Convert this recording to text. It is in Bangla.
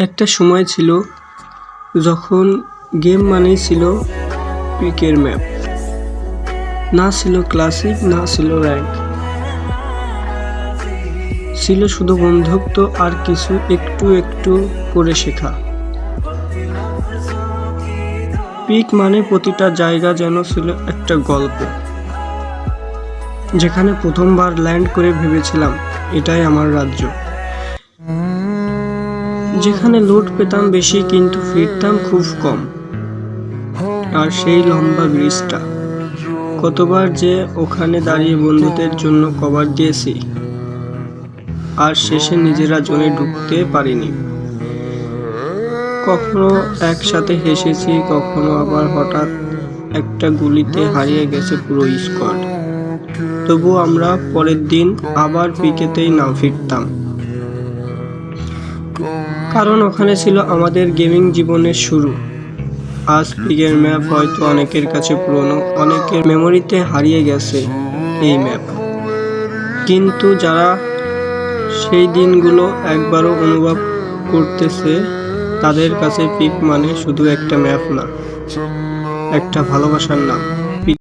একটা সময় ছিল যখন গেম মানেই ছিল পিকের ম্যাপ না ছিল ক্লাসিক না ছিল র্যাঙ্ক ছিল শুধু বন্ধুত্ব আর কিছু একটু একটু করে শেখা। পিক মানে প্রতিটা জায়গা যেন ছিল একটা গল্প। যেখানে প্রথমবার ল্যান্ড করে ভেবেছিলাম, এটাই আমার রাজ্য। যেখানে লোড পেতাম বেশি, কিন্তু ফিরতাম খুব কম। আর সেই লম্বা ব্রিজটা। কতবার যে ওখানে দাঁড়িয়ে বন্ধুদের জন্য কভার দিয়েছি, আর শেষে নিজেরা জোনে ঢুকতে পারিনি। কখনো একসাথে হেসেছি, কখনো আবার হঠাৎ একটা গুলিতে হারিয়ে গেছে পুরো স্কোয়াড তবু আমরা পরের দিন আবার পিকেতেই নাম ফিরতাম। কারণ ওখানে ছিল আমাদের গেমিং জীবনের শুরু। আজ পিকের ম্যাপ হয়তো অনেকের কাছে পুরনো, অনেকের মেমোরিতে হারিয়ে গেছে এই ম্যাপ। কিন্তু যারা সেই দিনগুলো একবারও অনুভব করতেছে, তাদের কাছে পিক মানে শুধু একটা ম্যাপ না, একটা ভালোবাসার নাম।